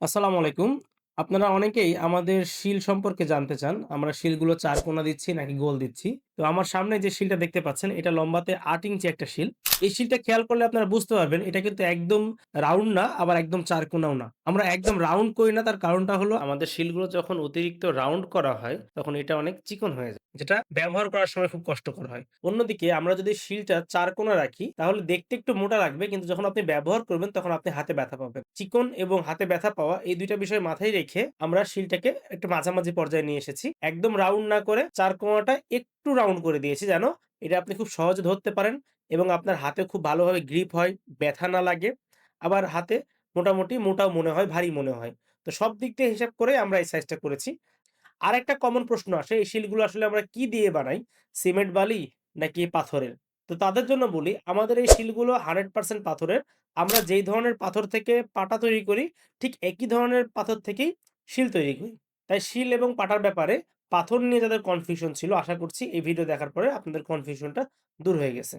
আসসালামু আলাইকুম। আপনারা অনেকেই আমাদের শিল সম্পর্কে জানতে চান। আমরা শিলগুলো চারকোনা দিচ্ছি নাকি গোল দিচ্ছি। তো আমার সামনে যে শিলটা দেখতে পাচ্ছেন, এটা লম্বাতে ৮ ইঞ্চি একটা শিল। এই শিলটা খেয়াল করলে আপনারা বুঝতে পারবেন, এটা কিন্তু একদম রাউন্ড না, আবার একদম চারকোনাও না। আমরা একদম রাউন্ড করি না, তার কারণটা হলো আমাদের শিলগুলো যখন অতিরিক্ত রাউন্ড করা হয়, তখন এটা অনেক চিকন হয়ে যায়। যেটা ব্যবহার করার সময় খুব কষ্টকর হয়। অন্যদিকে আমরা যদি শিলটা চার চারকোনা রাখি তাহলে দেখতে একটু মোটা লাগবে কিন্তু যখন আপনি ব্যবহার করবেন তখন আপনি হাতে ব্যথা পাবেন। চিকন এবং হাতে ব্যথা পাওয়া এই দুইটা বিষয় মাথায় রেখে আমরা শিলটাকে একটু মাঝামাঝি পর্যায়ে নিয়ে এসেছি। একদম রাউন্ড না করে চার চারকোনাটা একটু রাউন্ড করে দিয়েছি যেন এটা আপনি খুব সহজে ধরতে পারেন এবং আপনার হাতে খুব ভালোভাবে গ্রিপ হয়, ব্যথা না লাগে। আবার হাতে মোটামুটি মোটাও মনে হয়, ভারী মনে হয়। তো সব দিক দিয়ে হিসাব করে আমরা এই সাইজটা করেছি। আরেকটা কমন প্রশ্ন আসে, এই শিলগুলো আসলে আমরা কি দিয়ে বানাই? সিমেন্ট বালি নাকি পাথরের? তো তাদের জন্য বলি, আমাদের এই শিলগুলো 100% পাথরের। আমরা যেই ধরনের পাথর থেকে পাটা তৈরি করি, ঠিক একই ধরনের পাথর থেকেই শিল তৈরি করি। তাই শিল এবং পাটার ব্যাপারে পাথর নিয়ে যাদের কনফিউশন ছিল, আশা করছি এই ভিডিও দেখার পরে আপনাদের কনফিউশনটা দূর হয়ে গেছে।